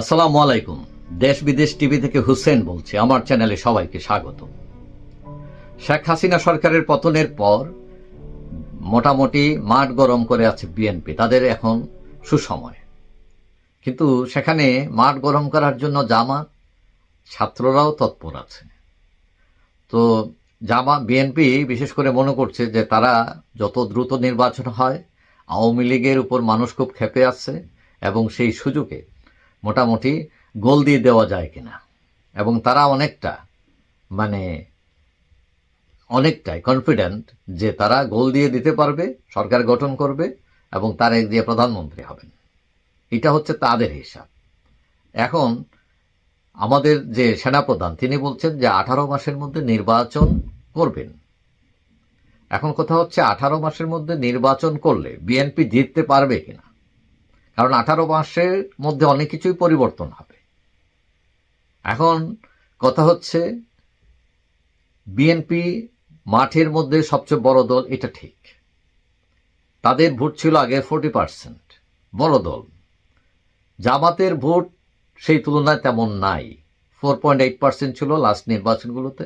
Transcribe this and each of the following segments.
আসসালামু আলাইকুম। দেশ বিদেশ টিভি থেকে হুসেন বলছি, আমার চ্যানেলে সবাইকে স্বাগত। শেখ হাসিনা সরকারের পতনের পর মোটামুটি মাঠ গরম করে আছে বিএনপি, তাদের এখন সুসময়। কিন্তু সেখানে মাঠ গরম করার জন্য জামাত, ছাত্ররাও তৎপর আছে। তো জামা, বিএনপি বিশেষ করে মনে করছে যে তারা যত দ্রুত নির্বাচন হয়, আওয়ামী লীগের উপর মানুষ খুব ক্ষেপে আছে এবং সেই সুযোগে মোটামুটি গোল দিয়ে দেওয়া যায় কিনা। এবং তারা অনেকটা মানে অনেকটাই কনফিডেন্ট যে তারা গোল দিয়ে দিতে পারবে, সরকার গঠন করবে, এবং তারা দিয়ে প্রধানমন্ত্রী হবেন। এটা হচ্ছে তাদের হিসাব। এখন আমাদের যে সেনাপ্রধান, তিনি বলছেন যে আঠারো মাসের মধ্যে নির্বাচন করবেন। এখন কথা হচ্ছে আঠারো মাসের মধ্যে নির্বাচন করলে বিএনপি জিততে পারবে কিনা। কারণ আঠারো মাসের মধ্যে অনেক কিছুই পরিবর্তন হবে। এখন কথা হচ্ছে, বিএনপি মাঠের মধ্যে সবচেয়ে বড় দল এটা ঠিক। তাদের ভোট ছিল আগে ফোর্টি পার্সেন্ট, বড় দল। জামাতের ভোট সেই তুলনায় তেমন নাই। ফোর পয়েন্ট এইট পার্সেন্ট ছিল লাস্ট নির্বাচনগুলোতে,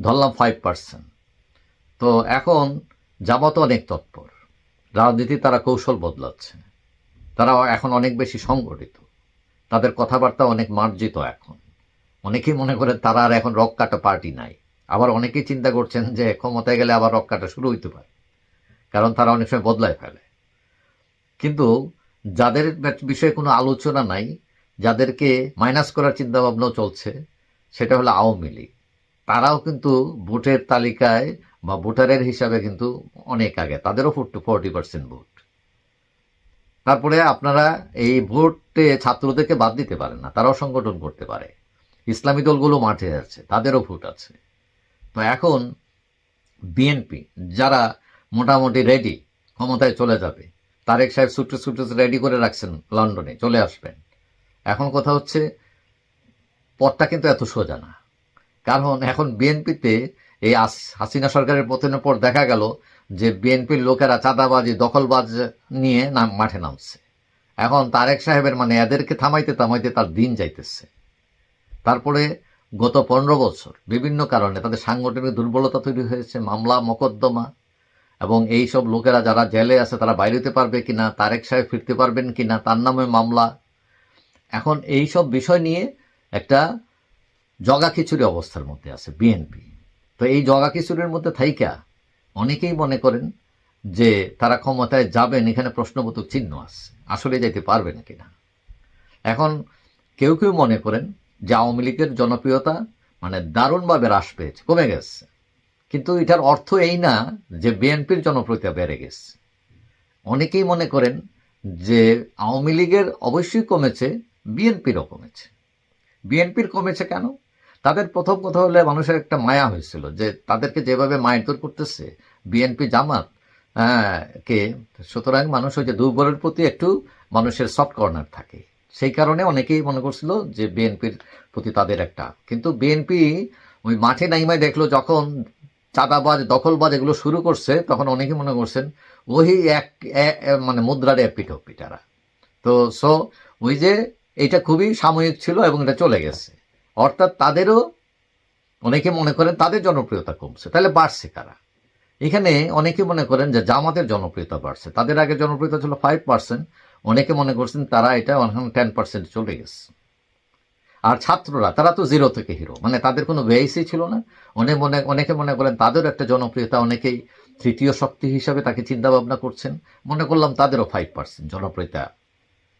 ধরলাম ফাইভ পার্সেন্ট। তো এখন জামাত অনেক তৎপর। রাজনীতি তারা কৌশল বদলাচ্ছে। তারা এখন অনেক বেশি সংগঠিত। তাদের কথাবার্তা অনেক মার্জিত এখন। অনেকেই মনে করে তারা আর এখন রক কাটা পার্টি নাই। আবার অনেকেই চিন্তা করছেন যে ক্ষমতায় গেলে আবার রক কাটা শুরু হইতে পারে। কারণ তারা অনেক সময় বদলায় ফেলে। কিন্তু যাদের বিষয়ে কোনো আলোচনা নাই, যাদেরকে মাইনাস করার চিন্তা ভাবনাও চলছে, সেটা হলো আওয়ামী লীগ। তারাও কিন্তু ভোটের তালিকায় বা ভোটারের হিসাবে কিন্তু অনেক আগে, তাদেরও ফোর্টি ফোরটি পার্সেন্ট ভোট। তারপরে আপনারা এই ভোটে ছাত্রদেরকে বাদ দিতে পারেন না, তারাও সংগঠন করতে পারে। ইসলামী দলগুলো মাঠে আছে, তাদেরও ভোট আছে। তো এখন বিএনপি, যারা মোটামুটি রেডি ক্ষমতায় চলে যাবে, তারেক সাহেব ছুটে ছুটে রেডি করে রাখছেন লন্ডনে, চলে আসবেন। এখন কথা হচ্ছে, পথটা কিন্তু এত সোজা না। কারণ এখন বিএনপিতে এই হাসিনা সরকারের পতনের পর দেখা গেল যে বিএনপির লোকেরা চাঁদাবাজি, দখলবাজ নিয়ে নাম মাঠে নামছে। এখন তারেক সাহেবের মানে এদেরকে থামাইতে থামাইতে তার দিন যাইতেছে। তারপরে গত পনেরো বছর বিভিন্ন কারণে তাদের সাংগঠনিক দুর্বলতা তৈরি হয়েছে, মামলা, মকদ্দমা এবং এই সব লোকেরা যারা জেলে আছে তারা বাইরেতে পারবে কিনা, তারেক সাহেব ফিরতে পারবেন কিনা, তার নামে মামলা। এখন এই সব বিষয় নিয়ে একটা জগা খিচুড়ি অবস্থার মধ্যে আছে বিএনপি। তো এই জগা খিচুড়ির মধ্যে থাইকা অনেকেই মনে করেন যে তারা ক্ষমতায় যাবেন, এখানে প্রশ্নবোধক চিহ্ন আছে। আসলে যেতে পারবেন কিনা। এখন কেউ কেউ মনে করেন যে আওয়ামী লীগের জনপ্রিয়তা মানে দারুণভাবে হ্রাস পেয়েছে, কমে গেছে। কিন্তু এটার অর্থ এই না যে বিএনপির জনপ্রিয়তা বেড়ে গেছে। অনেকেই মনে করেন যে আওয়ামী লীগের অবশ্যই কমেছে বিএনপিরও কমেছে। বিএনপির কমেছে কেন? তাদের প্রথম কথা হলে মানুষের একটা মায়া হয়েছিল যে তাদেরকে যেভাবে মারধর করতেছে বিএনপি জামাত কে, সুতরাং মানুষ ওই যে দুর্বলের প্রতি একটু মানুষের সফট কর্নার থাকে। সেই কারণে অনেকেই মনে করছিল যে বিএনপির প্রতি তাদের একটা। কিন্তু বিএনপি ওই মাঠে নাইমায় দেখল যখন চাঁদাবাজ, দখলবাজ এগুলো শুরু করছে, তখন অনেকে মনে করছেন, ওই এক মানে মুদ্রার এক পিঠারা তো সো ওই যে এটা খুবই সাময়িক ছিল এবং এটা চলে গেছে। অর্থাৎ তাদেরও অনেকে মনে করেন তাদের জনপ্রিয়তা কমছে। তাহলে বাড়ছে কারা? এখানে অনেকে মনে করেন যে জামাতের জনপ্রিয়তা বাড়ছে। তাদের আগে জনপ্রিয়তা ছিল ফাইভ পার্সেন্ট অনেকে মনে করছেন তারা এটা টেন পার্সেন্ট চলে গেছে। আর ছাত্ররা, তারা তো জিরো থেকে হিরো মানে তাদের কোনো ভেইসই ছিল না। অনেক মনে, অনেকে মনে করেন তাদেরও একটা জনপ্রিয়তা। অনেকেই তৃতীয় শক্তি হিসাবে তাকে চিন্তা ভাবনা করছেন। মনে করলাম তাদেরও ফাইভ পার্সেন্ট জনপ্রিয়তা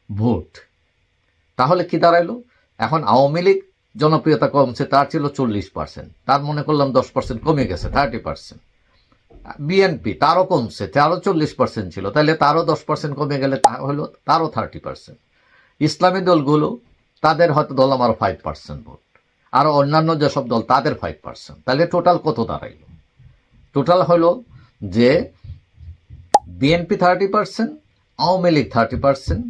ভোট। তাহলে কি দাঁড়াইলো? এখন আওয়ামী লীগ জনপ্রিয়তা কমছে, তার ছিল চল্লিশ পার্সেন্ট তার মনে করলাম দশ পার্সেন্ট কমে গেছে থার্টি পার্সেন্ট বিএনপি তারও কমছে, তারও চল্লিশ পার্সেন্ট ছিল, তাহলে তারও দশ পার্সেন্ট কমে গেলে তা হলো, তারও থার্টি পার্সেন্ট ইসলামী দলগুলো তাদের হয়তো দল আরও ফাইভ পার্সেন্ট ভোট আরও অন্যান্য যেসব দল তাদের ফাইভ পার্সেন্ট তাহলে টোটাল কত দাঁড়াইল? টোটাল হলো যে BNP thirty percent Awami League thirty percent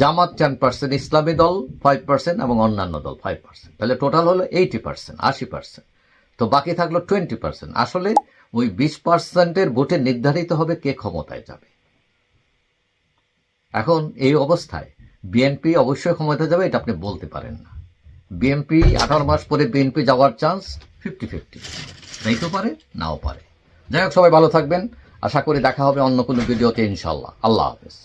Jamaat ten percent ইসলামী দল ফাইভ পার্সেন্ট এবং অন্যান্য দল ফাইভ পার্সেন্ট তাহলে টোটাল হলো এইটি পার্সেন্ট আশি পার্সেন্ট তো বাকি থাকল টোয়েন্টি পার্সেন্ট আসলে ওই বিশ পার্সেন্টের ভোটে নির্ধারিত হবে কে ক্ষমতায় যাবে। এখন এই অবস্থায় বিএনপি অবশ্যই ক্ষমতায় যাবে এটা আপনি বলতে পারেন না। বিএনপি আঠারো মাস পরে বিএনপি যাওয়ার চান্স ফিফটি ফিফটি। নাইতেও পারে, নাও পারে। যাই হোক, সবাই ভালো থাকবেন। আশা করি দেখা হবে অন্য কোনো ভিডিওতে ইনশাল্লাহ আল্লাহ হাফেজ।